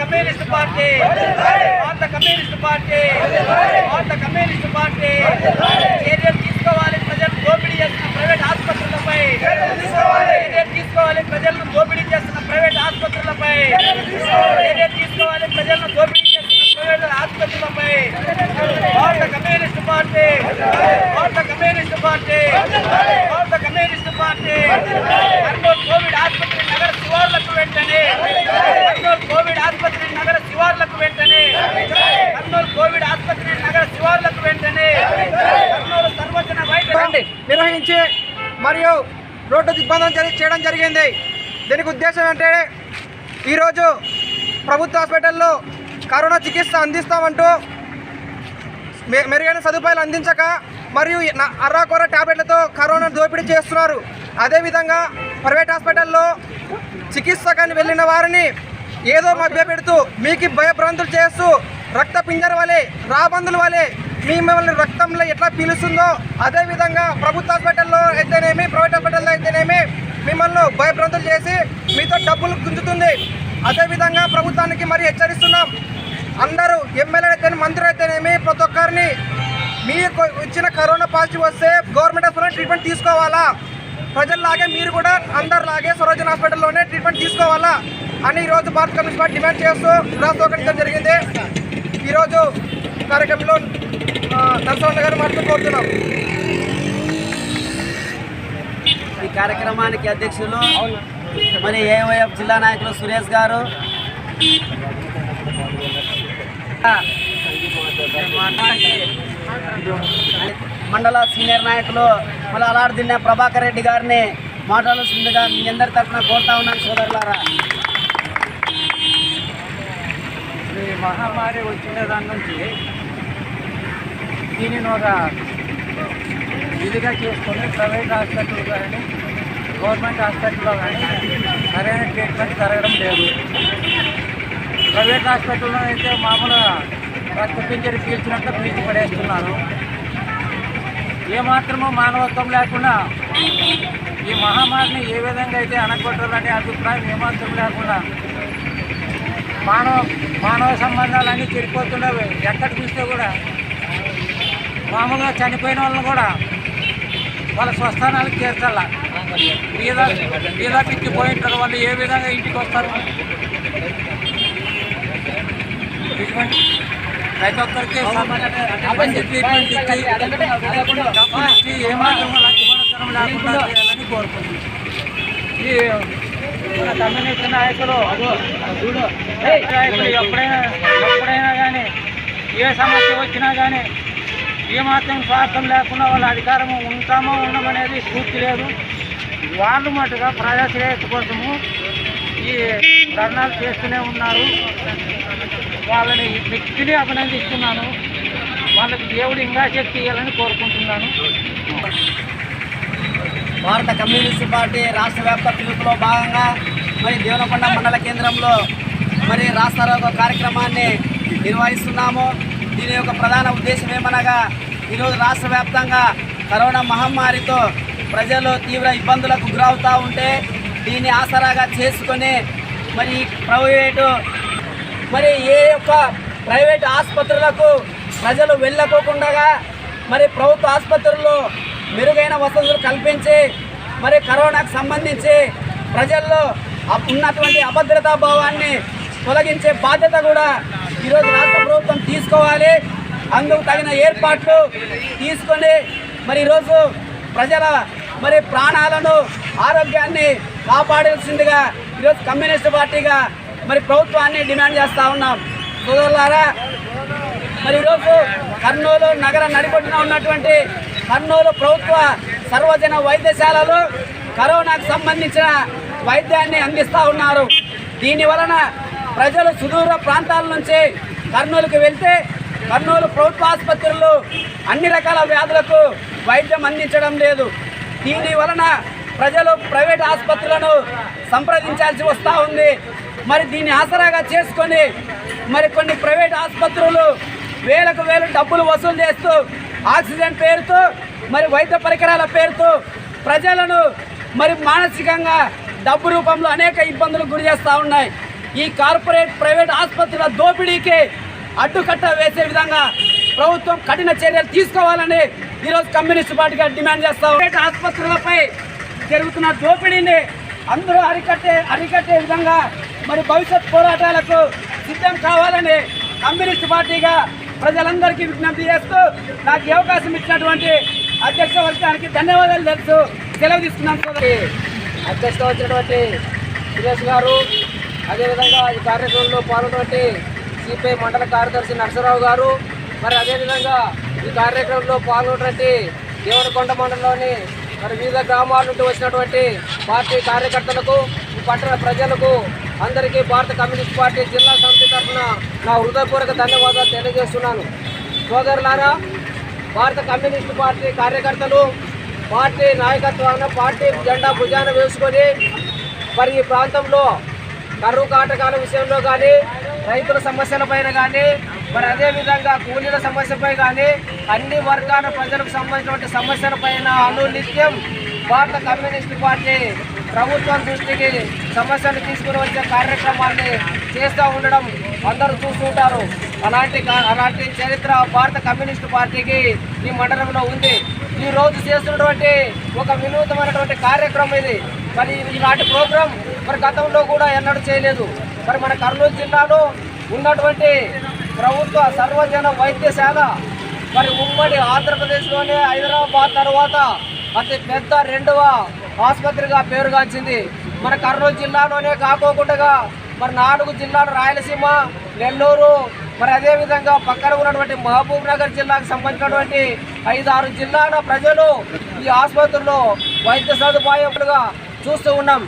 Communist party భారత communist party భారత communist party చర్యలు తీసుకోవాలి ప్రజలు దోపిడీ చేస్తున్న ప్రైవేట్ ఆసుపత్రులపై చర్యలు తీసుకోవాలి ప్రజలను దోపిడీ చేస్తున్న ప్రైవేట్ ఆసుపత్రులపై చర్యలు తీసుకోవాలి ప్రజలను దోపిడీ చేస్తున్న ప్రైవేట్ ఆసుపత్రులపై భారత కమ్యూనిస్ట్ పార్టీ భారత కమ్యూనిస్ట్ పార్టీ భారత కమ్యూనిస్ట్ పార్టీ కర్నూలు కోవిడ్ ఆసుపత్రి నగర శివార్లకు వెంటనే కర్నూలు కోవిడ్ ఆసుపత్రి నగర శివార్లకు వెంటనే కర్నూలు కోవిడ్ ఆసుపత్రి నగర శివార్లకు వెంటనే కర్నూలు సర్వజన వైద్య నిర్వహించి మరియు రోడ్డు దిగ్బంధం జరి- చేయడం జరిగింది. దీనికి ఉద్దేశం అంటే ఈరోజు ప్రభుత్వ హాస్పిటల్లో కరోనా చికిత్స అందిస్తామంటూ మె- మెరుగైన సదుపాయాలు అందించక మరియు అర్రాకొర టాబ్లెట్లతో కరోనా దోపిడీ చేస్తున్నారు. అదేవిధంగా ప్రైవేట్ హాస్పిటల్లో చికిత్స కానీ వెళ్ళిన వారిని ఏదో మభ్య పెడుతూ మీకు భయభ్రాంతులు చేస్తూ రక్త పింజర వలె రాబందుల వలె మిమ్మల్ని రక్తంలో ఎట్లా పీలుస్తుందో అదేవిధంగా ప్రభుత్వ హాస్పిటల్లో అయితేనేమి ప్రైవేట్ హాస్పిటల్లో అయితేనేమి మిమ్మల్ని భయభ్రాంతులు చేసి మీతో డబ్బులు గుంజుతుంది. అదేవిధంగా ప్రభుత్వానికి మరి హెచ్చరిస్తున్నాం. అందరూ ఎమ్మెల్యే అయితేనే మంత్రి అయితేనేమి ప్రతి ఒక్కరిని మీకు వచ్చిన కరోనా పాజిటివ్ వస్తే గవర్నమెంట్ హాస్పిటల్ ట్రీట్మెంట్ తీసుకోవాలా? ప్రజల్లాగే మీరు కూడా అందరిలాగే సరోజన హాస్పిటల్లోనే ట్రీట్మెంట్ తీసుకోవాలా? అని ఈరోజు భారత కమ్యూనిస్ట్ పార్టీ డిమాండ్ చేస్తూ రాష్ట్రీకరించడం జరిగింది. ఈరోజు కార్యక్రమంలో నరసింహ గారు మాట్లాడుతూ కోరుతున్నాం. ఈ కార్యక్రమానికి అధ్యక్షులు మరి ఏవైఎఫ్ జిల్లా నాయకులు సురేష్ గారు. మండల సీనియర్ నాయకులు మళ్ళీ అలాడుదిన్న ప్రభాకర్ రెడ్డి గారిని మాట్లాడాల్సిందిగా మీ అందరి తరఫున కోరుతా ఉన్నాను సోదరులారా. ఈ మహమ్మారి వచ్చిన దాని నుంచి దీనిని ఒక ఇదిగా చేసుకొని ప్రైవేట్ హాస్పిటల్ కానీ గవర్నమెంట్ హాస్పిటల్లో కానీ సరైన ట్రీట్మెంట్ జరగడం లేదు. ప్రైవేట్ హాస్పిటల్లో అయితే మామూలుగా రక్త పింజరి పీల్చినట్లు పీల్చి పడేస్తున్నారు. ఏమాత్రమూ మానవత్వం లేకుండా ఈ మహమ్మారిని ఏ విధంగా అయితే అనగొట్టాలనే అభిప్రాయం ఏమాత్రం లేకుండా మానవ మానవ సంబంధాలన్నీ చెడిపోతున్నవి ఎక్కడ చూస్తే కూడా మామూలుగా చనిపోయిన వాళ్ళని కూడా వాళ్ళ స్వస్థానాలకు చేర్చాల. మీద మీద పిచ్చి పోయింటారు వాళ్ళు ఏ విధంగా ఇంటికి వస్తారు? ట్రీట్మెంట్ ప్రతి ఒక్కరికి మంచి ట్రీట్మెంట్ ఇచ్చి డబ్బులు ఇచ్చి ఏమాత్రం లక్ష్మణతనం లేకుండా చేయాలని కోరుకుంటున్నాను ఈ మన కమ్యూనిస్ట్ నాయకులు నాయకులు ఎప్పుడైనా ఎప్పుడైనా కానీ ఏ సమస్య వచ్చినా కానీ ఏమాత్రం స్వార్థం లేకుండా వాళ్ళ అధికారం ఉంటామో ఉండమనేది స్ఫూర్తి లేదు. వాళ్ళు మటుగా ప్రజా కోసము ఈ ధర్నాలు చేస్తూనే ఉన్నారు. వాళ్ళని వ్యక్తిని అభినందిస్తున్నాను. వాళ్ళకి దేవుడు ఇంకా శక్తి ఇవ్వాలని కోరుకుంటున్నాను. భారత కమ్యూనిస్ట్ పార్టీ రాష్ట్ర వ్యాప్త పిలుపులో భాగంగా మరి దేవనకొండ మండల కేంద్రంలో మరి రాష్ట్ర కార్యక్రమాన్ని నిర్వహిస్తున్నాము. దీని యొక్క ప్రధాన ఉద్దేశం ఏమనగా ఈరోజు రాష్ట్ర వ్యాప్తంగా కరోనా మహమ్మారితో ప్రజలు తీవ్ర ఇబ్బందులకు గురవుతూ ఉంటే దీన్ని ఆసరాగా చేసుకొని మరి ప్రైవేటు మరి ఏ యొక్క ప్రైవేట్ ఆసుపత్రులకు ప్రజలు వెళ్ళకోకుండా మరి ప్రభుత్వ ఆసుపత్రుల్లో మెరుగైన వసతులు కల్పించి మరి కరోనాకు సంబంధించి ప్రజల్లో ఉన్నటువంటి అభద్రతా భావాన్ని తొలగించే బాధ్యత కూడా ఈరోజు రాష్ట్ర ప్రభుత్వం తీసుకోవాలి. అందుకు తగిన ఏర్పాట్లు తీసుకొని మరి ఈరోజు ప్రజల మరి ప్రాణాలను ఆరోగ్యాన్ని కాపాడాల్సిందిగా ఈరోజు కమ్యూనిస్ట్ పార్టీగా మరి ప్రభుత్వాన్ని డిమాండ్ చేస్తూ ఉన్నాం. సోదరులారా మరి ఈరోజు కర్నూలు నగర నడిబొడ్డున ఉన్నటువంటి కర్నూలు ప్రభుత్వ సర్వజన వైద్యశాలలు కరోనాకు సంబంధించిన వైద్యాన్ని అందిస్తూ ఉన్నారు. దీని వలన ప్రజలు సుదూర ప్రాంతాల నుంచి కర్నూలుకు వెళ్తే కర్నూలు ప్రభుత్వ ఆసుపత్రులు అన్ని రకాల వ్యాధులకు వైద్యం అందించడం లేదు. దీని వలన ప్రజలు ప్రైవేట్ ఆసుపత్రులను సంప్రదించాల్సి వస్తూ ఉంది. మరి దీన్ని ఆసరాగా చేసుకొని మరి కొన్ని ప్రైవేట్ ఆసుపత్రులు వేలకు వేలు డబ్బులు వసూలు చేస్తూ ఆక్సిజన్ పేరుతో మరి వైద్య పరికరాల పేరుతో ప్రజలను మరి మానసికంగా డబ్బు రూపంలో అనేక ఇబ్బందులకు గురి చేస్తూ ఉన్నాయి. ఈ కార్పొరేట్ ప్రైవేట్ ఆసుపత్రుల దోపిడీకి అడ్డుకట్ట వేసే విధంగా ప్రభుత్వం కఠిన చర్యలు తీసుకోవాలని ఈరోజు కమ్యూనిస్ట్ పార్టీగా డిమాండ్ చేస్తాం. ప్రైవేట్ ఆసుపత్రులపై జరుగుతున్న దోపిడీని అందరూ అరికట్టే అరికట్టే విధంగా మరి భవిష్యత్ పోరాటాలకు సిద్ధం కావాలని కమ్యూనిస్ట్ పార్టీగా ప్రజలందరికీ విజ్ఞప్తి చేస్తూ నాకు అవకాశం ఇచ్చినటువంటి అధ్యక్ష వర్గానికి ధన్యవాదాలు తెలుసు. సెలవు తీసుకున్నాను అధ్యక్ష వచ్చినటువంటి సురేష్ గారు అదేవిధంగా ఈ కార్యక్రమంలో పాల్గొన్నటువంటి సిపిఐ మండల కార్యదర్శి నరసరావు గారు మరి అదేవిధంగా ఈ కార్యక్రమంలో పాల్గొన్నటువంటి దేవరకొండ మండలంలోని మరి వివిధ గ్రామాల నుండి వచ్చినటువంటి పార్టీ కార్యకర్తలకు ఈ పట్టణ ప్రజలకు అందరికీ భారత కమ్యూనిస్ట్ పార్టీ జిల్లా సమితి తరఫున నా హృదయపూర్వక ధన్యవాదాలు తెలియజేస్తున్నాను. సోదరులారా భారత కమ్యూనిస్ట్ పార్టీ కార్యకర్తలు పార్టీ నాయకత్వాన్ని పార్టీ జెండా భుజాన వేసుకొని మరి ఈ ప్రాంతంలో కరువు కాటకాల విషయంలో కానీ రైతుల సమస్యల పైన కానీ మరి అదేవిధంగా కూలీల సమస్యపై కానీ అన్ని వర్గాల ప్రజలకు సంబంధించినటువంటి సమస్యల పైన అనునిత్యం భారత కమ్యూనిస్ట్ పార్టీ ప్రభుత్వం దృష్టికి సమస్యలు తీసుకుని వచ్చే కార్యక్రమాన్ని చేస్తూ ఉండడం అందరూ చూస్తుంటారు. అలాంటి కా- అలాంటి చరిత్ర భారత కమ్యూనిస్ట్ పార్టీకి ఈ మండలంలో ఉంది. ఈ రోజు చేస్తున్నటువంటి ఒక వినూతమైనటువంటి కార్యక్రమం ఇది. మరి ఇలాంటి ప్రోగ్రాం గతంలో కూడా ఎన్నడూ చేయలేదు. మరి మన కర్నూలు జిల్లాలో ఉన్నటువంటి ప్రభుత్వ సర్వజన వైద్యశాల మరి ఉమ్మడి ఆంధ్రప్రదేశ్లోనే హైదరాబాద్ తర్వాత అతి పెద్ద రెండవ ఆసుపత్రిగా పేరుగాంచింది. మన కర్నూలు జిల్లాలోనే కాకోకుండా మరి నాలుగు జిల్లాలు రాయలసీమ నెల్లూరు మరి అదేవిధంగా పక్కన ఉన్నటువంటి మహబూబ్ నగర్ జిల్లాకు సంబంధించినటువంటి ఐదు ఆరు జిల్లాల ప్రజలు ఈ ఆసుపత్రిలో వైద్య సదుపాయాలుగా చూస్తూ ఉన్నాం.